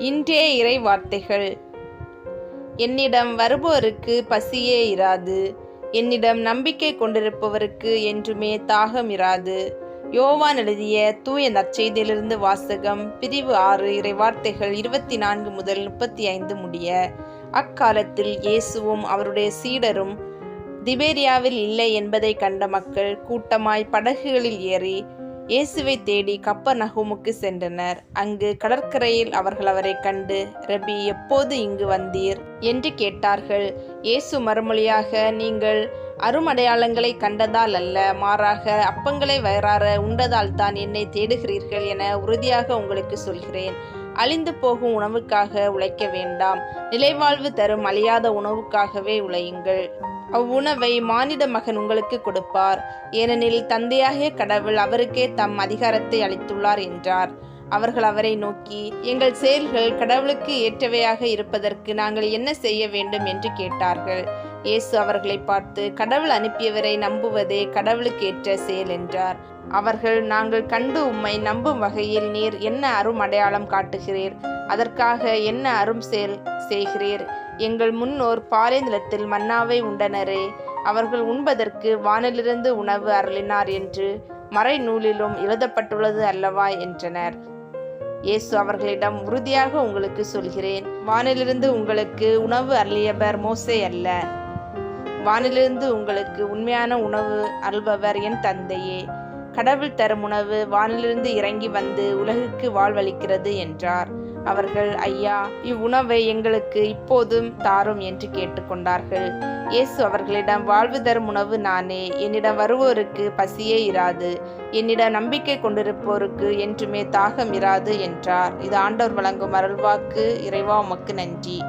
இன்றே இறை வார்த்தைகள் என்னிடம் வருபவருக்கு பசியே இராது. என்னிடம் நம்பிக்கை கொண்டிருப்பவருக்கு என்றுமே தாகம் இராது. யோவான் எழுதிய தூய நற்செய்தியிலிருந்து வாசகம் பிரிவு ஆறு இறை வார்த்தைகள் இருபத்தி நான்கு முதல் முப்பத்தி ஐந்து முடிய அக்காலத்தில் இயேசுவும் அவருடைய சீடரும் திபேரியாவில் இல்லை என்பதை கண்ட மக்கள் கூட்டமாய் படகுகளில் ஏறி இயேசுவை தேடி கப்பர் நகுமுக்கு சென்றனர். அங்கு கடற்கரையில் அவர்கள் அவரை கண்டு ரபி எப்போது இங்கு வந்தீர்? என்று கேட்டார்கள். இயேசு மறுமொழியாக நீங்கள் அருமடையாளங்களை கண்டதால் அல்ல மாறாக அப்பங்களை வயிறார உண்டதால் தான் என்னை தேடுகிறீர்கள் என உறுதியாக உங்களுக்கு சொல்கிறேன். அழிந்து போகும் உணவுக்காக உழைக்க வேண்டாம். நிலைவாழ்வு தரும் அழியாத உணவுக்காகவே உழையுங்கள். அவ்வுணவை மானிட மகன் உங்களுக்கு கொடுப்பார். ஏனெனில் தந்தையாகிய கடவுள் அவருக்கே தம் அதிகாரத்தை அளித்துள்ளார் என்றார். அவர்கள் அவரை நோக்கி எங்கள் செயல்கள் கடவுளுக்கு ஏற்றவையாக இருப்பதற்கு நாங்கள் என்ன செய்ய வேண்டும்? என்று கேட்டார்கள். இயேசு அவர்களை பார்த்து கடவுள் அனுப்பியவரை நம்புவதே கடவுளுக்கு ஏற்ற செயல் என்றார். அவர்கள் நாங்கள் கண்டு உம்மை நம்பும் வகையில் நீர் என்ன அரும் அடையாளம் காட்டுகிறீர்? அதற்காக என்ன அரும் செயல் செய்கிறீர்? எங்கள் முன்னோர் பாலை நிலத்தில் மன்னாவை உண்டனரே. அவர்கள் உண்பதற்கு வானிலிருந்து உணவு அருளினார் என்று மறை நூலிலும் எழுதப்பட்டுள்ளது அல்லவா என்றனர். இயேசு அவர்களிடம் உறுதியாக உங்களுக்கு சொல்கிறேன் வானிலிருந்து உங்களுக்கு உணவு அருளியவர் மோசே அல்ல. வானிலிருந்து உங்களுக்கு உண்மையான உணவு அருள்பவர் என் தந்தையே. கடவுள் தரும் உணவு வானிலிருந்து இறங்கி வந்து உலகுக்கு வாழ்வளிக்கிறது என்றார். அவர்கள் ஐயா இவ்வுணவை எங்களுக்கு இப்போதும் தாரும் என்று கேட்டுக்கொண்டார்கள். இயேசு அவர்களிடம் வாழ்வு தரும் உணவு நானே என்னிடம் வருவோருக்கு பசியே இராது என்னிடம் நம்பிக்கை கொண்டிருப்போருக்கு என்றுமே தாகம் இராது என்றார். இது ஆண்டவர் வழங்கும் அருள்வாக்கு. இறைவா உமக்கு நன்றி.